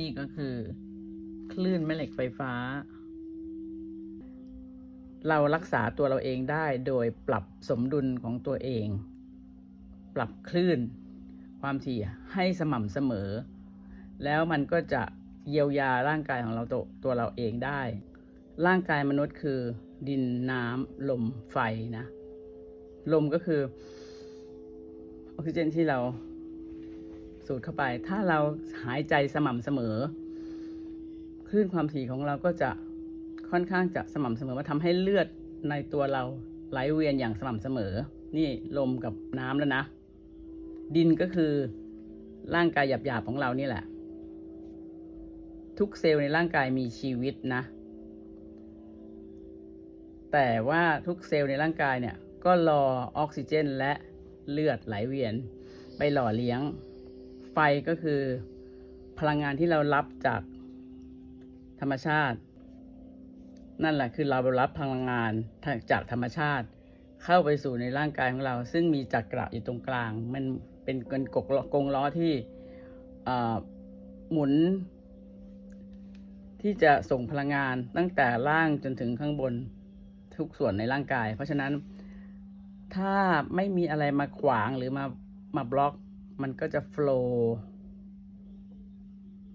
นี่ก็คือ คลื่นแม่เหล็กไฟฟ้า เรารักษาตัวเราเองได้โดยปรับสมดุลของตัวเอง ปรับคลื่น ความถี่ให้สม่ำเสมอ แล้วมันก็จะเยียวยาร่างกายของเราตัวตัวเราเองได้ ร่างกายมนุษย์คือดินน้ำลมไฟนะ ลมก็คือออกซิเจนที่เรา สูดเข้าไป ถ้าเราหายใจสม่ำเสมอ คลื่นความถี่ของเราก็จะค่อนข้างจะสม่ำเสมอมาทำให้เลือดในตัวเราไหลเวียนอย่างสม่ำเสมอ นี่ลมกับน้ำแล้วนะ ดินก็คือร่างกายหยาบๆของเรานี่แหละ ทุกเซลล์ในร่างกายมีชีวิตนะ แต่ว่าทุกเซลล์ในร่างกายเนี่ย ก็รอออกซิเจนและเลือดไหลเวียน ไปหล่อเลี้ยง ไฟก็คือ พลังงานที่เรารับจากธรรมชาติ นั่นแหละคือเรารับพลังงานจากธรรมชาติ เข้าไปสู่ในร่างกายของเรา ซึ่งมีจักระอยู่ตรงกลาง มันเป็นเกินกกกงล้อที่หมุน ที่จะส่งพลังงานตั้งแต่ล่างจนถึงข้างบนทุกส่วนในร่างกาย เพราะฉะนั้นถ้าไม่มีอะไรมาขวางหรือมามาบล็อก มันก็จะโฟล์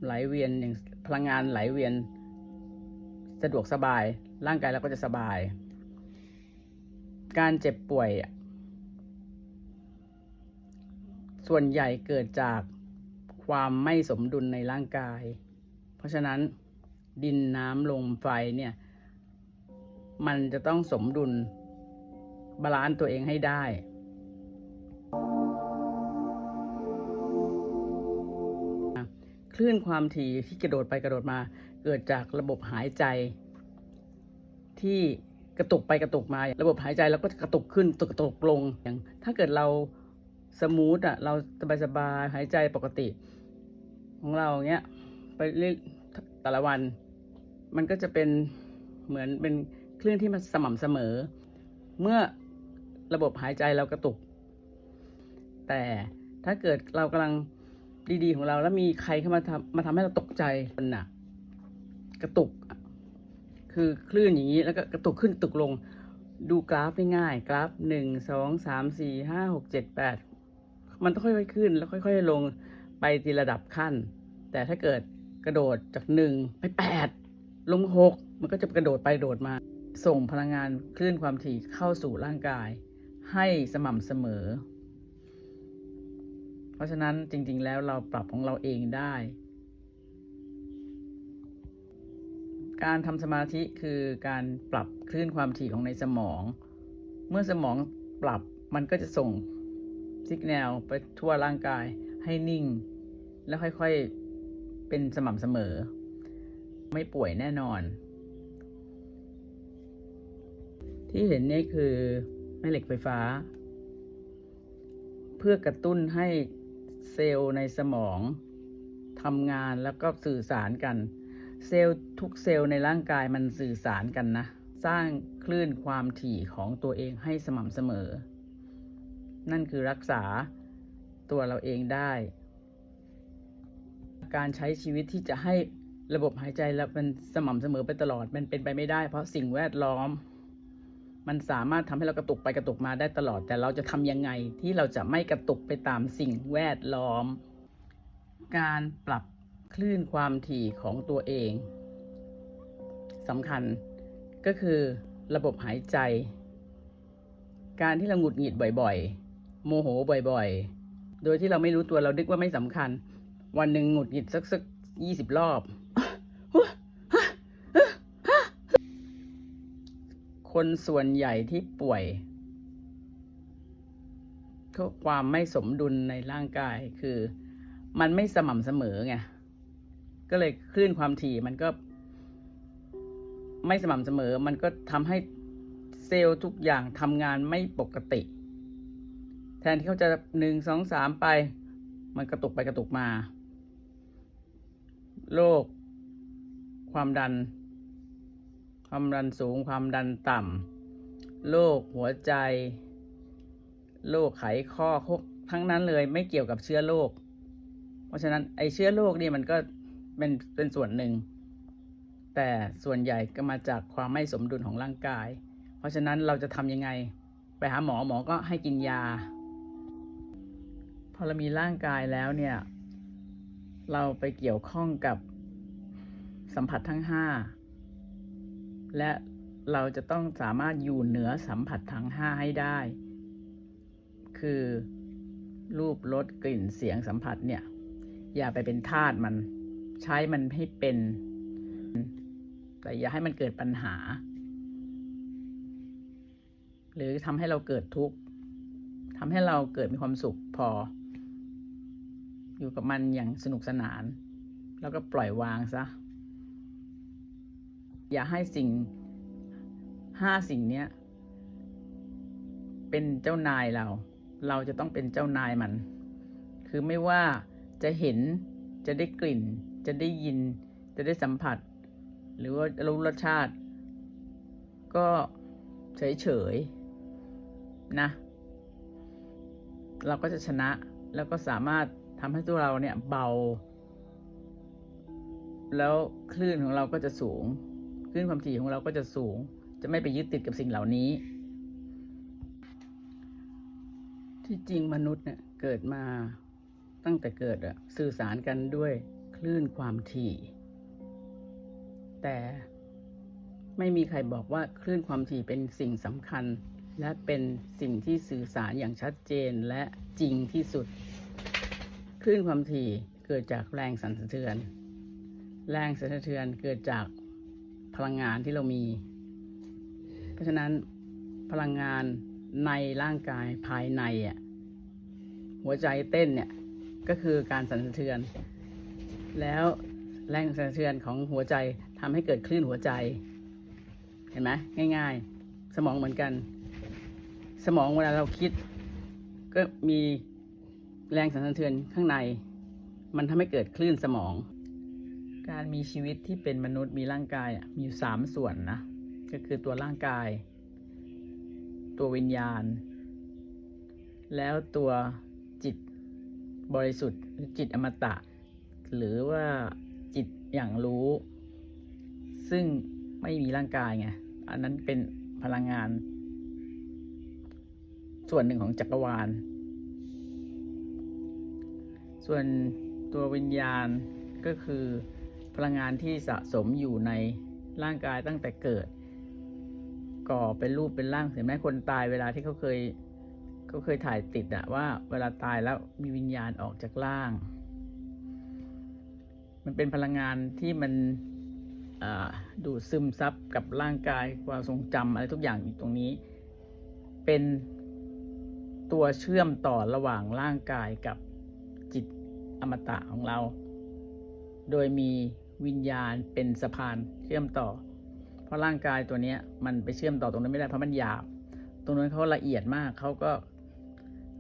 ไหลเวียนอย่างพลังงานไหลเวียน สะดวกสบาย ร่างกายเราก็จะสบาย การเจ็บป่วย ส่วนใหญ่เกิดจากความไม่สมดุลในร่างกาย เพราะฉะนั้นดินน้ำลมไฟเนี่ย มันจะต้องสมดุลบาลานซ์ตัวเองให้ได้ คลื่นความถี่ที่กระโดดไปกระโดดมา เกิดจากระบบหายใจ ที่กระตุกไปกระตุกมา ระบบหายใจเราก็จะกระตุกขึ้นกระตุกลงอย่างถ้าเกิดเราสมูทอะเราสบายสบายๆหายใจปกติ ของเราเงี้ยไปเรื่อยแต่ละวัน มันก็จะเป็นเหมือนเป็นคลื่นที่มันสม่ำเสมอ เมื่อระบบหายใจเรากระตุก แต่ถ้าเกิดเรากำลัง ดีๆของเรา แล้วมีใครเข้ามาทำมาทำให้เราตกใจมันหนักกระตุก คือคลื่นอย่างนี้แล้วก็กระตุกขึ้นตุกลง ดูกราฟง่ายๆกราฟหนึ่งสองสามสี่ห้าหกเจ็ดแปดมันต้องค่อยๆขึ้น แล้วค่อยๆลงไปทีระดับขั้น แต่ถ้าเกิดกระโดดจากหนึ่งไปแปดลงหกมันก็จะกระโดดไปโดดมา ส่งพลังงานคลื่นความถี่เข้าสู่ร่างกาย ให้สม่ำเสมอ เพราะฉะนั้นจริง ๆ แล้วเราปรับของเราเองได้ การทำสมาธิคือการปรับคลื่นความถี่ของในสมอง เมื่อสมองปรับมันก็จะส่งสัญญาณไปทั่วร่างกายให้นิ่ง แล้วค่อยๆเป็นสม่ำเสมอ ไม่ป่วยแน่นอน ที่เห็นนี่คือแม่เหล็กไฟฟ้า เพื่อกระตุ้นให้ เซลล์ในสมองทำงานแล้วก็สื่อสารกัน เซลล์ทุกเซลล์ในร่างกายมันสื่อสารกันนะ สร้างคลื่นความถี่ของตัวเองให้สม่ำเสมอ นั่นคือรักษาตัวเราเองได้ การใช้ชีวิตที่จะให้ระบบหายใจแล้วมันสม่ำเสมอไปตลอดมันเป็นไปไม่ได้ เพราะสิ่งแวดล้อม มันสามารถทำให้เรากระตุกไปกระตุกมาได้ตลอด แต่เราจะทำยังไงที่เราจะไม่กระตุกไปตามสิ่งแวดล้อม การปรับคลื่นความถี่ของตัวเองสำคัญก็คือระบบหายใจ การที่เราหงุดหงิดบ่อยๆ โมโหบ่อยๆ โดยที่เราไม่รู้ตัวเราดึกว่าไม่สำคัญ วันหนึ่งหงุดหงิดสักสักยี่สิบรอบ คนส่วนใหญ่ที่ป่วยก็ความไม่สมดุลในร่างกายคือ มันไม่สม่ำเสมอไงก็เลยคลื่นความถี่มันก็ ไม่สม่ำเสมอ มันก็ทำให้เซลล์ทุกอย่างทำงานไม่ปกติ แทนที่เขาจะหนึ่งสองสามไป มันกระตุกไปกระตุกมา โรคความดัน ความดันสูงความดันต่ำโรคหัวใจโรคไขข้อทั้งนั้นเลยไม่เกี่ยวกับเชื้อโรคเพราะฉะนั้นไอเชื้อโรคนี่มันก็เป็นเป็นส่วนหนึ่ง แต่ส่วนใหญ่ก็มาจากความไม่สมดุลของร่างกาย เพราะฉะนั้นเราจะทำยังไง ไปหาหมอหมอก็ให้กินยา พอเรามีร่างกายแล้วเนี่ย เราไปเกี่ยวข้องกับสัมผัสทั้งห้า และเราจะต้องสามารถอยู่เหนือสัมผัสทั้งห้าให้ได้ คือรูปรสกลิ่นเสียงสัมผัสเนี่ย อย่าไปเป็นทาสมันใช้มันให้เป็น แต่อย่าให้มันเกิดปัญหา หรือทำให้เราเกิดทุกข์ทำให้เราเกิดมีความสุขพอ อยู่กับมันอย่างสนุกสนาน แล้วก็ปล่อยวางซะ อย่าให้สิ่งห้าสิ่งเนี้ย เป็นเจ้านายเรา เราจะต้องเป็นเจ้านายมัน คือไม่ว่าจะเห็นจะได้กลิ่น จะได้ยิน จะได้สัมผัส หรือว่ารู้รสชาติ ก็เฉยๆนะ เราก็จะชนะแล้วก็สามารถทำให้ตัวเราเนี่ยเบา แล้วคลื่นของเราก็จะสูง ลื่นความถี่ของเราก็จะสูง จะไม่ไปยึดติดกับสิ่งเหล่านี้ ที่จริงมนุษย์เนี่ยเกิดมาตั้งแต่เกิดอะสื่อสารกันด้วยคลื่นความถี่ แต่ไม่มีใครบอกว่าคลื่นความถี่เป็นสิ่งสำคัญ และเป็นสิ่งที่สื่อสารอย่างชัดเจนและจริงที่สุด คลื่นความถี่เกิดจากแรงสั่นสะเทือน แรงสั่นสะเทือนเกิดจาก พลังงานที่เรามี เพราะฉะนั้นพลังงานในร่างกายภายในอะหัวใจเต้นเนี่ยก็คือการสั่นสะเทือน แล้วแรงสั่นสะเทือนของหัวใจทำให้เกิดคลื่นหัวใจ เห็นไหมง่าย ๆ สมองเหมือนกัน สมองเวลาเราคิด ก็มีแรงสั่นสะเทือนข้างใน มันทำให้เกิดคลื่นสมอง การมีชีวิตที่เป็นมนุษย์มีร่างกายอะมีอยู่สามส่วนนะ ก็คือตัวร่างกาย ตัววิญญาณ แล้วตัวจิตบริสุทธิ์หรือจิตอมตะ หรือว่าจิตอย่างรู้ ซึ่งไม่มีร่างกายไงอันนั้นเป็นพลังงาน ส่วนหนึ่งของจักรวาล ส่วนตัววิญญาณก็คือ พลังงานที่สะสมอยู่ในร่างกายตั้งแต่เกิด ก่อเป็นรูปเป็นร่างเห็นไหมคนตายเวลาที่เขาเคยเขาเคยถ่ายติดอะว่าเวลาตายแล้วมีวิญญาณออกจากร่าง มันเป็นพลังงานที่มันดูดซึมซับกับร่างกายความทรงจำอะไรทุกอย่างอยู่ตรงนี้ เป็นตัวเชื่อมต่อระหว่างร่างกายกับจิตอมตะของเรา โดยมี วิญญาณเป็นสะพานเชื่อมต่อ เพราะร่างกายตัวเนี้ยมันไปเชื่อมต่อตรงนั้นไม่ได้เพราะมันหยาบ ตรงนั้นเขาละเอียดมากเขาก็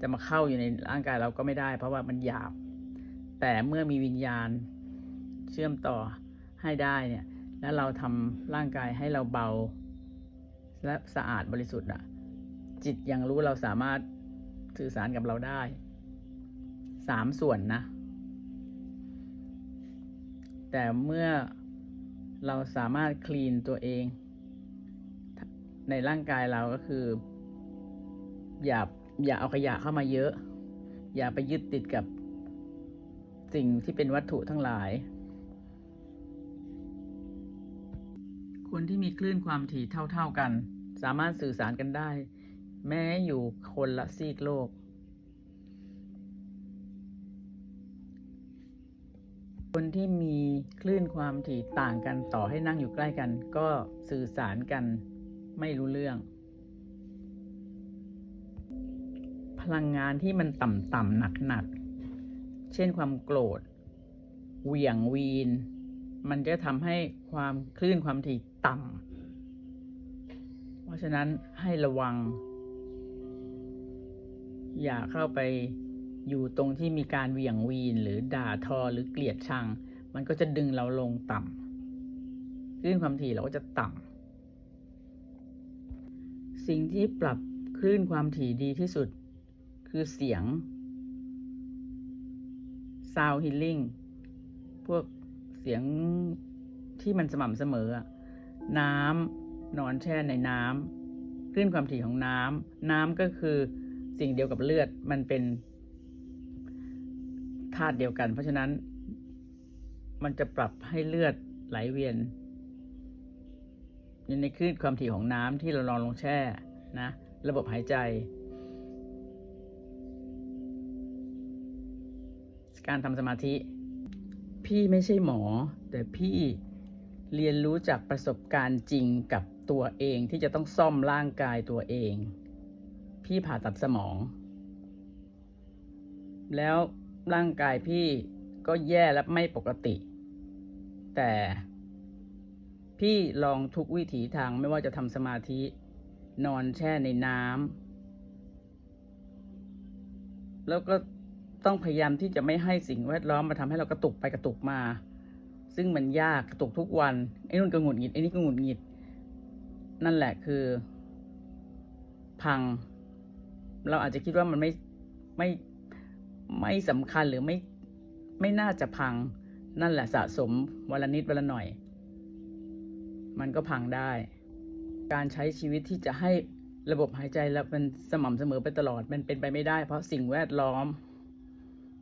จะมาเข้าอยู่ในร่างกายเราก็ไม่ได้ เพราะว่ามันหยาบ แต่เมื่อมีวิญญาณเชื่อมต่อให้ได้เนี่ยแล้วเราทำร่างกายให้เราเบา และสะอาดบริสุทธิ์อะจิตยังรู้เราสามารถสื่อสารกับเราได้สามส่วนนะ แต่เมื่อเราสามารถคลีนตัวเอง ในร่างกายเราก็คือ อย่าอย่าเอาขยะเข้ามาเยอะ อย่าไปยึดติดกับสิ่งที่เป็นวัตถุทั้งหลาย คนที่มีคลื่นความถี่เท่าๆกัน สามารถสื่อสารกันได้ แม้อยู่คนละซีกโลก คนที่มีคลื่นความถี่ต่างกันต่อให้นั่งอยู่ใกล้กัน ก็สื่อสารกันไม่รู้เรื่อง พลังงานที่มันต่ำๆหนักๆ เช่นความโกรธเหวี่ยงวีน มันจะทำให้ความคลื่นความถี่ต่ำเพราะฉะนั้นให้ระวัง อย่าเข้าไป อยู่ตรงที่มีการเหวี่ยงวีนหรือด่าทอหรือเกลียดชัง มันก็จะดึงเราลงต่ำคลื่นความถี่เราก็จะต่ำสิ่งที่ปรับคลื่นความถี่ดีที่สุด คือเสียง sound healing พวกเสียงที่มันสม่ำเสมอ น้ำนอนแช่ในน้ำคลื่นความถี่ของน้ำน้ำก็คือสิ่งเดียวกับเลือดมันเป็น ธาตุเดียวกัน เพราะฉะนั้น มันจะปรับให้เลือดไหลเวียนในคลื่นความถี่ของน้ำที่เรานอนลงแช่นะ ระบบหายใจ การทำสมาธิ พี่ไม่ใช่หมอ แต่พี่เรียนรู้จากประสบการณ์จริงกับตัวเองที่จะต้องซ่อมร่างกายตัวเอง พี่ผ่าตัดสมอง แล้ว ร่างกายพี่ก็แย่และไม่ปกติ แต่พี่ลองทุกวิถีทางไม่ว่าจะทำสมาธิ นอนแช่ในน้ำแล้วก็ต้องพยายามที่จะไม่ให้สิ่งแวดล้อมมาทำให้เรากระตุกไปกระตุกมา ซึ่งมันยากกระตุกทุกวันไอ้นู่นก็หงุดหงิดไอ้นี่ก็หงุดหงิด นั่นแหละคือ พัง เราอาจจะคิดว่ามันไม่ไม่ ไม่สำคัญหรือไม่ไม่น่าจะพัง นั่นแหละสะสมวันละนิดวันละหน่อย มันก็พังได้ การใช้ชีวิตที่จะให้ระบบหายใจแล้วมันสม่ำเสมอไปตลอด มันเป็นไปไม่ได้ เพราะสิ่งแวดล้อม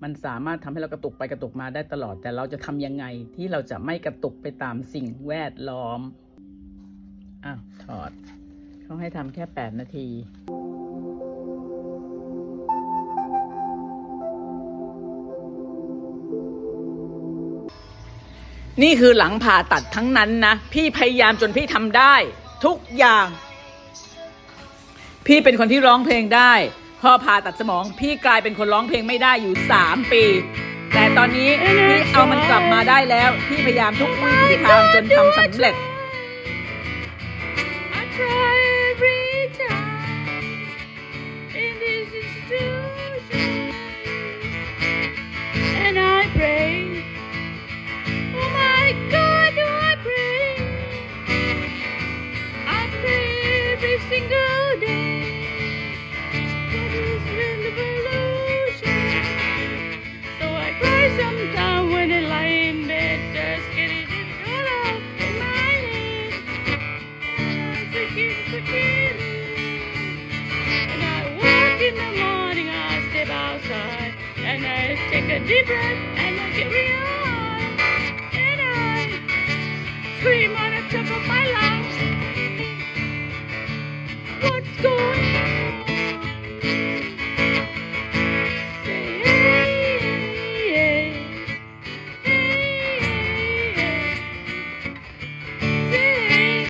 มันสามารถทำให้เรากระตุกไปกระตุกมาได้ตลอด แต่เราจะทำยังไงที่เราจะไม่กระตุกไปตามสิ่งแวดล้อม อ้าวถอด เขาให้ทำแค่แปดนาที นี่คือหลังผ่าตัดทั้งนั้นนะ พี่พยายามจนพี่ทำได้ ทุกอย่าง พี่เป็นคนที่ร้องเพลงได้ พอผ่าตัดสมอง พี่กลายเป็นคนร้องเพลงไม่ได้อยู่สามปี แต่ตอนนี้พี่เอามันกลับมาได้แล้ว พี่พยายามทุกวิถีทางจนทำสำเร็จ and I pray. Outside, and I take a deep breath, and I carry on. And I scream on the top of my lungs. What's going